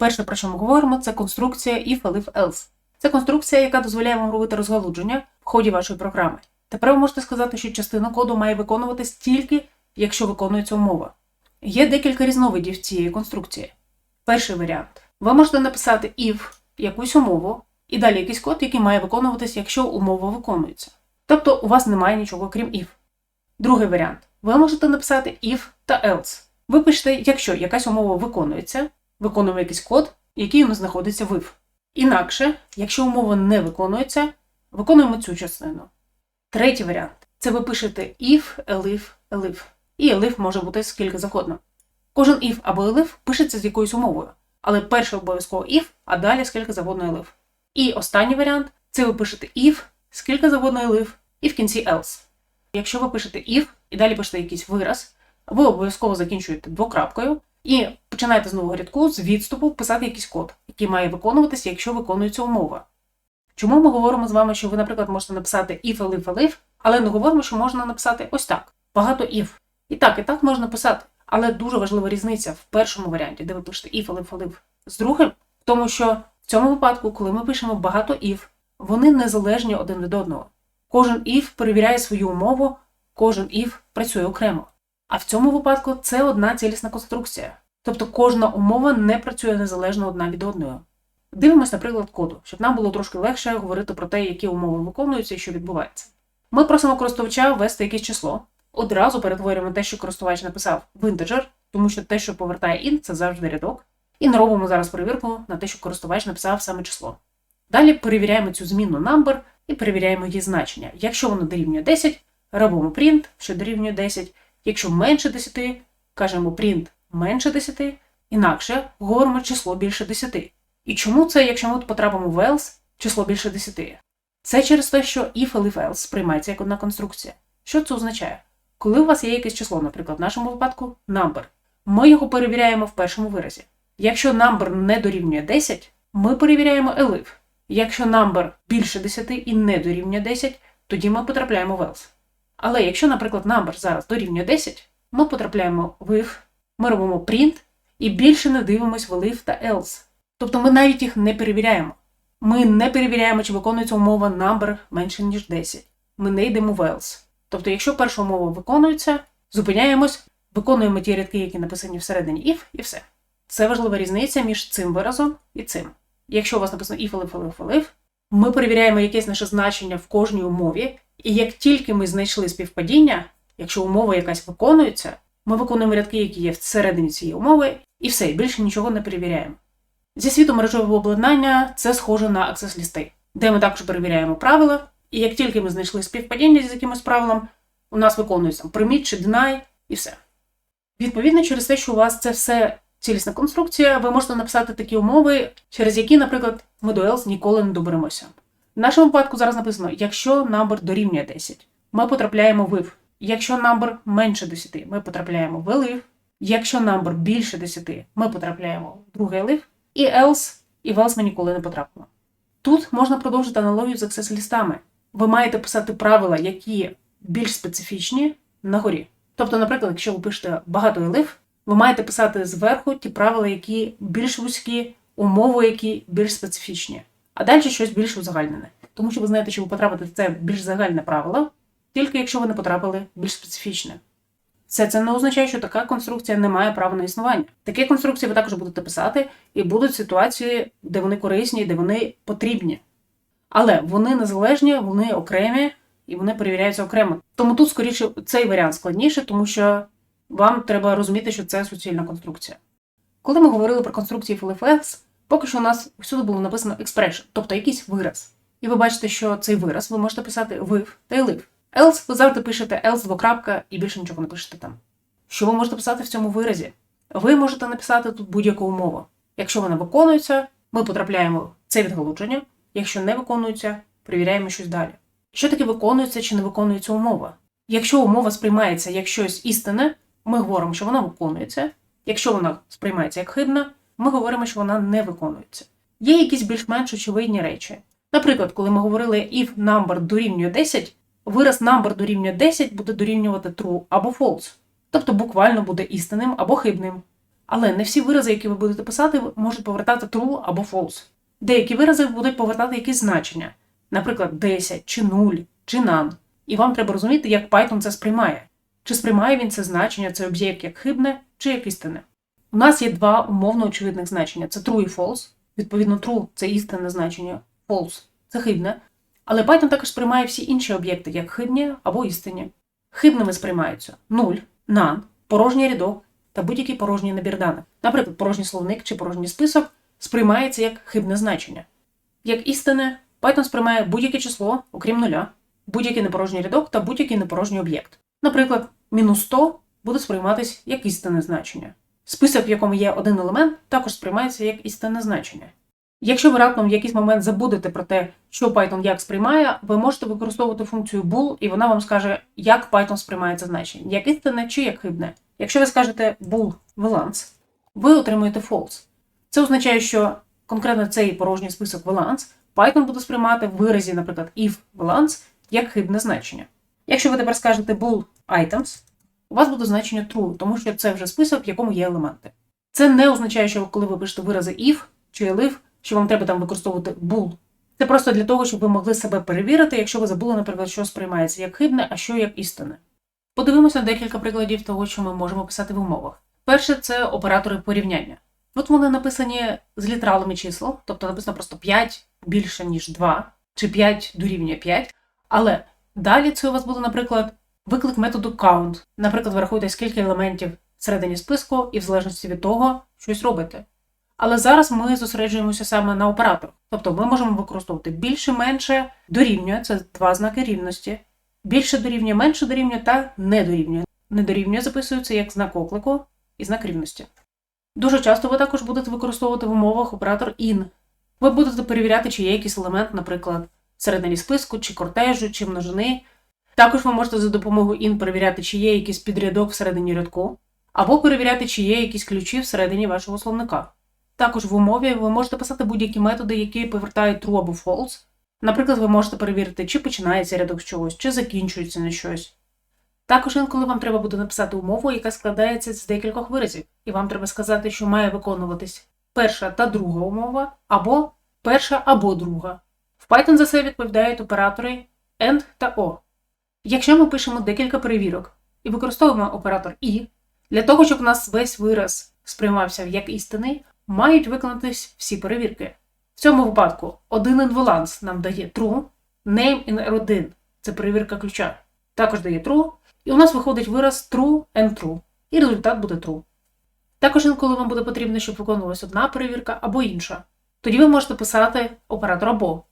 Перше, про що ми говоримо, це конструкція if, elif, else. Це конструкція, яка дозволяє вам робити розгалудження в ході вашої програми. Тепер ви можете сказати, що частина коду має виконуватись тільки, якщо виконується умова. Є декілька різновидів цієї конструкції. Перший варіант. Ви можете написати if якусь умову, і далі якийсь код, який має виконуватись, якщо умова виконується. Тобто у вас немає нічого крім if. Другий варіант. Ви можете написати if та else. Ви пишете, якщо якась умова виконується, виконуємо якийсь код, який у нас знаходиться в if. Інакше, якщо умова не виконується, виконуємо цю частину. Третій варіант це ви пишете if, elif, elif. І elif може бути скільки завгодно. Кожен if або elif пишеться з якоюсь умовою, але перше обов'язково if, а далі скільки завгодно elif. І останній варіант це ви пишете if, скільки завгодно elif, і в кінці else. Якщо ви пишете if і далі пишете якийсь вираз, ви обов'язково закінчуєте двокрапкою і починаєте з нового рядку з відступу писати якийсь код, який має виконуватися, якщо виконується умова. Чому ми говоримо з вами, що ви, наприклад, можете написати if, elif, elif, але не говоримо, що можна написати ось так: багато if. І так, і так можна писати. Але дуже важлива різниця в першому варіанті, де ви пишете if, elif, elif, з другим, тому, що в цьому випадку, коли ми пишемо багато if, вони незалежні один від одного. Кожен if перевіряє свою умову, кожен if працює окремо. А в цьому випадку це одна цілісна конструкція. Тобто кожна умова не працює незалежно одна від одної. Дивимось, наприклад, коду, щоб нам було трошки легше говорити про те, які умови виконуються і що відбувається. Ми просимо користувача ввести якесь число. Одразу перетворюємо те, що користувач написав, в інтеджер, тому що те, що повертає int, це завжди рядок. І не робимо зараз перевірку на те, що користувач написав саме число. Далі перевіряємо цю змінну number і перевіряємо її значення. Якщо воно дорівнює 10, робимо print, що дорівнює 10. Якщо менше 10, кажемо print менше 10, інакше говоримо число більше 10. І чому це, якщо ми потрапимо в else, число більше 10? Це через те, що if, elif, else сприймається як одна конструкція. Що це означає? Коли у вас є якесь число, наприклад, в нашому випадку number, ми його перевіряємо в першому виразі. Якщо number не дорівнює 10, ми перевіряємо elif. Якщо number більше 10 і не дорівнює 10, тоді ми потрапляємо в else. Але якщо, наприклад, number зараз дорівнює 10, ми потрапляємо в if, ми робимо print і більше не дивимось в elif та else. Тобто ми навіть їх не перевіряємо. Ми не перевіряємо, чи виконується умова number менше, ніж 10. Ми не йдемо в else. Тобто, якщо перша умова виконується, зупиняємось, виконуємо ті рядки, які написані всередині if, і все. Це важлива різниця між цим виразом і цим. Якщо у вас написано if, elif, elif, elif, ми перевіряємо якесь наше значення в кожній умові, і як тільки ми знайшли співпадіння, якщо умова якась виконується, ми виконуємо рядки, які є всередині цієї умови, і все, і більше нічого не перевіряємо. Зі світу мережевого обладнання це схоже на access лісти, де ми також перевіряємо правила, і як тільки ми знайшли співпадіння з якимось правилом, у нас виконується permit чи deny, і все. Відповідно, через те, що у вас це все цілісна конструкція, ви можете написати такі умови, через які, наприклад, ми до else ніколи не доберемося. В нашому випадку зараз написано: якщо number дорівнює 10, ми потрапляємо в if. Якщо number менше 10, ми потрапляємо в elif. Якщо number більше 10, ми потрапляємо в другий elif. І else, і в else ми ніколи не потрапимо. Тут можна продовжити аналогію з access лістами. Ви маєте писати правила, які більш специфічні на горі. Тобто, наприклад, якщо ви пишете багато elif, ви маєте писати зверху ті правила, які більш вузькі, умови, які більш специфічні, а далі щось більш узагальнене. Тому що ви знаєте, що ви потрапите в це більш загальне правило, тільки якщо ви не потрапили більш специфічне. Все це не означає, що така конструкція не має права на існування. Такі конструкції ви також будете писати, і будуть ситуації, де вони корисні, де вони потрібні. Але вони незалежні, вони окремі і вони перевіряються окремо. Тому тут, скоріше, цей варіант складніше, тому що вам треба розуміти, що це суцільна конструкція. Коли ми говорили про конструкції FLFX, поки що у нас всюди було написано expression, тобто якийсь вираз. І ви бачите, що цей вираз ви можете писати with та elif. Else ви завжди пишете else двокрапка і більше нічого не пишете там. Що ви можете писати в цьому виразі? Ви можете написати тут будь-яку умову. Якщо вона виконується, ми потрапляємо в це відгалудження. Якщо не виконується, перевіряємо щось далі. Що таке виконується чи не виконується умова? Якщо умова сприймається як щось істинне, ми говоримо, що вона виконується. Якщо вона сприймається як хибна, ми говоримо, що вона не виконується. Є якісь більш-менш очевидні речі. Наприклад, коли ми говорили if number дорівнює 10, вираз number дорівнює 10 буде дорівнювати true або false. Тобто буквально буде істинним або хибним. Але не всі вирази, які ви будете писати, можуть повертати true або false. Деякі вирази будуть повертати якісь значення, наприклад, 10 чи 0 чи none. І вам треба розуміти, як Python це сприймає. Чи сприймає він це значення, цей об'єкт як хибне чи як істинне. У нас є два умовно очевидних значення: це true і false. Відповідно, true це істинне значення, false це хибне. Але Python також сприймає всі інші об'єкти як хибні або істинні. Хибними сприймаються 0, none, порожній рядок та будь-який порожній набір даних. Наприклад, порожній словник чи порожній список сприймається як хибне значення. Як істинне, Python сприймає будь-яке число, окрім нуля, будь-який непорожній рядок та будь-який непорожній об'єкт. Наприклад, мінус 100 буде сприйматись як істинне значення. Список, в якому є один елемент, також сприймається як істинне значення. Якщо ви раптом в якийсь момент забудете про те, що Python як сприймає, ви можете використовувати функцію bool, і вона вам скаже, як Python сприймає це значення, як істинне чи як хибне. Якщо ви скажете bool valence, ви отримуєте false. Це означає, що конкретно цей порожній список valence Python буде сприймати в виразі, наприклад, if valence, як хибне значення. Якщо ви тепер скажете bool items, у вас буде значення true, тому що це вже список, в якому є елементи. Це не означає, що коли ви пишете вирази if чи elif, що вам треба там використовувати bool. Це просто для того, щоб ви могли себе перевірити, якщо ви забули, наприклад, що сприймається як хибне, а що як істинне. Подивимося на декілька прикладів того, що ми можемо писати в умовах. Перше це оператори порівняння. От вони написані з літералами чисел, тобто написано просто 5 більше, ніж 2, чи 5 дорівнює 5. Але далі це у вас буде, наприклад, виклик методу count. Наприклад, ви рахуєте, скільки елементів всередині списку, і в залежності від того щось робите. Але зараз ми зосереджуємося саме на операторах. Тобто ми можемо використовувати більше, менше, дорівнює це два знаки рівності. Більше дорівнює, менше дорівнює та не дорівнює. Не дорівнює записується як знак оклику і знак рівності. Дуже часто ви також будете використовувати в умовах оператор IN. Ви будете перевіряти, чи є якийсь елемент, наприклад, всередині списку, чи кортежу, чи множини. Також ви можете за допомогою IN перевіряти, чи є якийсь підрядок всередині рядку, або перевіряти, чи є якісь ключі всередині вашого словника. Також в умові ви можете писати будь-які методи, які повертають true або false. Наприклад, ви можете перевірити, чи починається рядок з чогось, чи закінчується на щось. Також інколи вам треба буде написати умову, яка складається з декількох виразів, і вам треба сказати, що має виконуватись перша та друга умова, або перша або друга. В Python за це відповідають оператори AND та O. Якщо ми пишемо декілька перевірок і використовуємо оператор І, для того, щоб у нас весь вираз сприймався як істинний, мають виконатись всі перевірки. В цьому випадку один інваланс нам дає true, name in R1 це перевірка ключа, також дає true, і у нас виходить вираз true and true, і результат буде true. Також інколи вам буде потрібно, щоб виконувалась одна перевірка або інша. Тоді ви можете писати оператор або.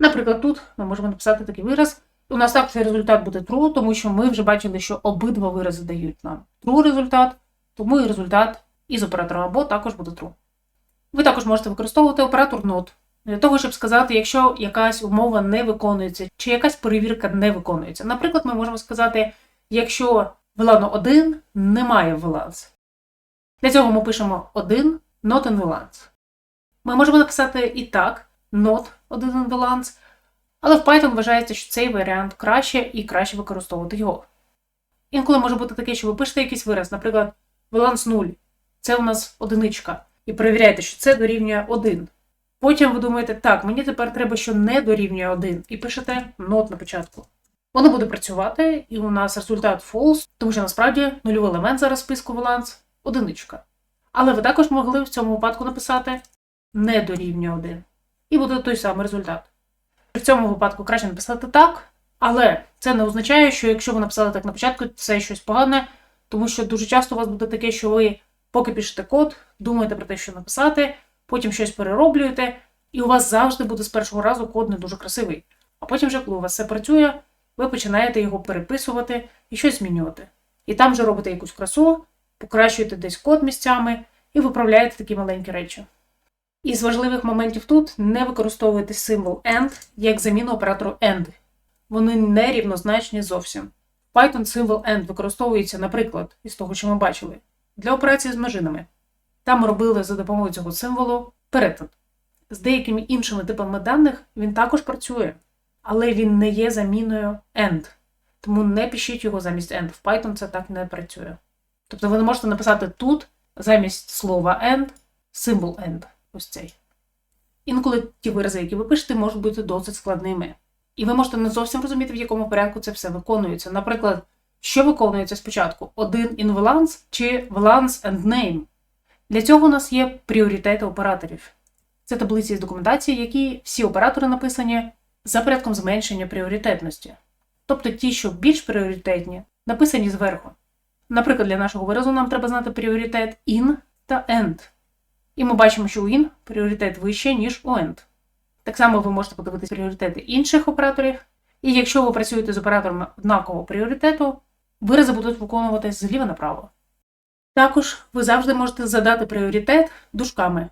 Наприклад, тут ми можемо написати такий вираз. У нас також результат буде true, тому що ми вже бачили, що обидва вирази дають нам true результат, тому і результат із оператором або також буде true. Ви також можете використовувати оператор not для того, щоб сказати, якщо якась умова не виконується, чи якась перевірка не виконується. Наприклад, ми можемо сказати, якщо велано 1 немає веланс. Для цього ми пишемо 1 not in velance. Ми можемо написати і так, not 1 in velance, але в Python вважається, що цей варіант краще і краще використовувати його. Інколи може бути таке, що ви пишете якийсь вираз, наприклад, веланс 0. Це у нас одиничка і перевіряєте, що це дорівнює 1. Потім ви думаєте, так, мені тепер треба, що не дорівнює 1, і пишете not на початку. Воно буде працювати, і у нас результат false, тому що насправді нульовий елемент зараз списку баланс одиничка. Але ви також могли в цьому випадку написати не дорівнює 1. І буде той самий результат. Цьому випадку краще написати так, але це не означає, що якщо ви написали так на початку, це щось погане, тому що дуже часто у вас буде таке, що ви Поки пишете код, думаєте про те, що написати, потім щось перероблюєте, і у вас завжди буде з першого разу код не дуже красивий. А потім, вже, коли у вас все працює, ви починаєте його переписувати і щось змінювати. І там вже робите якусь красу, покращуєте десь код місцями і виправляєте такі маленькі речі. Із важливих моментів тут не використовуйте символ AND як заміну оператору AND. Вони не рівнозначні зовсім. Python символ AND використовується, наприклад, із того, що ми бачили для операції з множинами. Там робили за допомогою цього символу перетин. З деякими іншими типами даних він також працює, але він не є заміною AND. Тому не пишіть його замість AND. В Python це так не працює. Тобто ви не можете написати тут замість слова and символ and. Ось цей. Інколи ті вирази, які ви пишете, можуть бути досить складними. І ви можете не зовсім розуміти, в якому порядку це все виконується. Наприклад, що виконується спочатку? Один valence чи valence and name? Для цього у нас є пріоритети операторів. Це таблиці з документації, які всі оператори написані за порядком зменшення пріоритетності. Тобто ті, що більш пріоритетні, написані зверху. Наприклад, для нашого виразу нам треба знати пріоритет in та end. І ми бачимо, що у in пріоритет вище, ніж у end. Так само ви можете подивитися пріоритети інших операторів. І якщо ви працюєте з операторами однакового пріоритету, вирази будуть виконуватись зліва направо. Також ви завжди можете задати пріоритет дужками.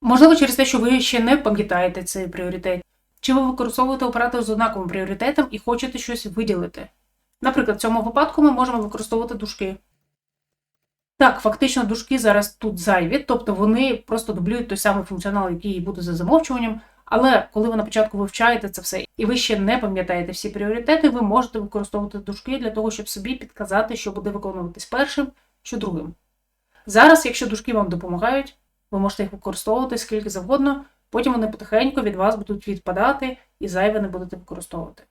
Можливо, через те, що ви ще не пам'ятаєте цей пріоритет, чи ви використовуєте оператор з однаковим пріоритетом і хочете щось виділити. Наприклад, в цьому випадку ми можемо використовувати дужки. Так, фактично дужки зараз тут зайві, тобто вони просто дублюють той самий функціонал, який буде за замовчуванням. Але коли ви на початку вивчаєте це все, і ви ще не пам'ятаєте всі пріоритети, ви можете використовувати дужки для того, щоб собі підказати, що буде виконуватись першим, що другим. Зараз, якщо дужки вам допомагають, ви можете їх використовувати скільки завгодно, потім вони потихеньку від вас будуть відпадати і зайве не будете використовувати.